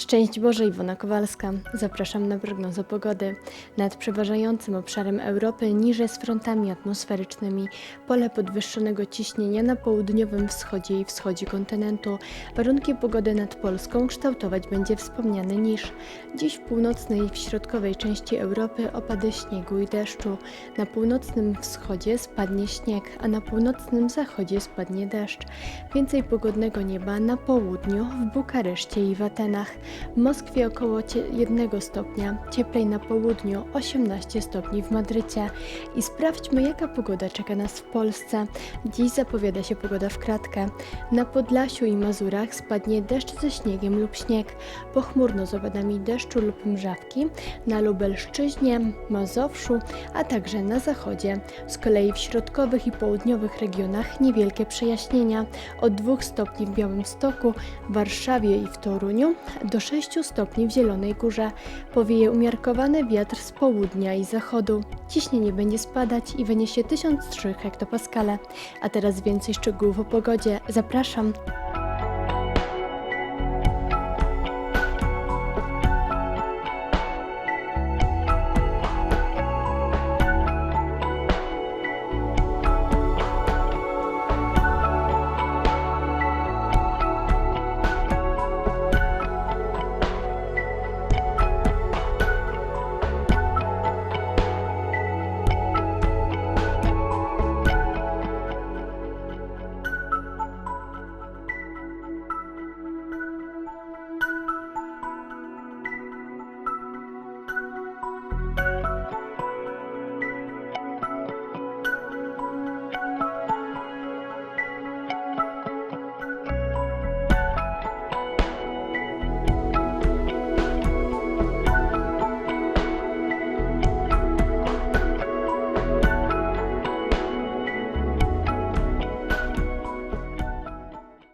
Szczęść Boże, Iwona Kowalska. Zapraszam na prognozę pogody. Nad przeważającym obszarem Europy niże z frontami atmosferycznymi. Pole podwyższonego ciśnienia na południowym wschodzie i wschodzie kontynentu. Warunki pogody nad Polską kształtować będzie wspomniany niż. Dziś w północnej i w środkowej części Europy opady śniegu i deszczu. Na północnym wschodzie spadnie śnieg, a na północnym zachodzie spadnie deszcz. Więcej pogodnego nieba na południu, w Bukareszcie i w Atenach. W Moskwie około 1 stopnia, cieplej na południu, 18 stopni w Madrycie. I sprawdźmy, jaka pogoda czeka nas w Polsce. Dziś zapowiada się pogoda w kratkę. Na Podlasiu i Mazurach spadnie deszcz ze śniegiem lub śnieg, pochmurno z opadami deszczu lub mrzawki, na Lubelszczyźnie, Mazowszu, a także na zachodzie. Z kolei w środkowych i południowych regionach niewielkie przejaśnienia, od 2 stopni w Białymstoku, Warszawie i w Toruniu, do 6 stopni w Zielonej Górze. Powieje umiarkowany wiatr z południa i zachodu. Ciśnienie będzie spadać i wyniesie 1003 hektopaskale. A teraz więcej szczegółów o pogodzie. Zapraszam.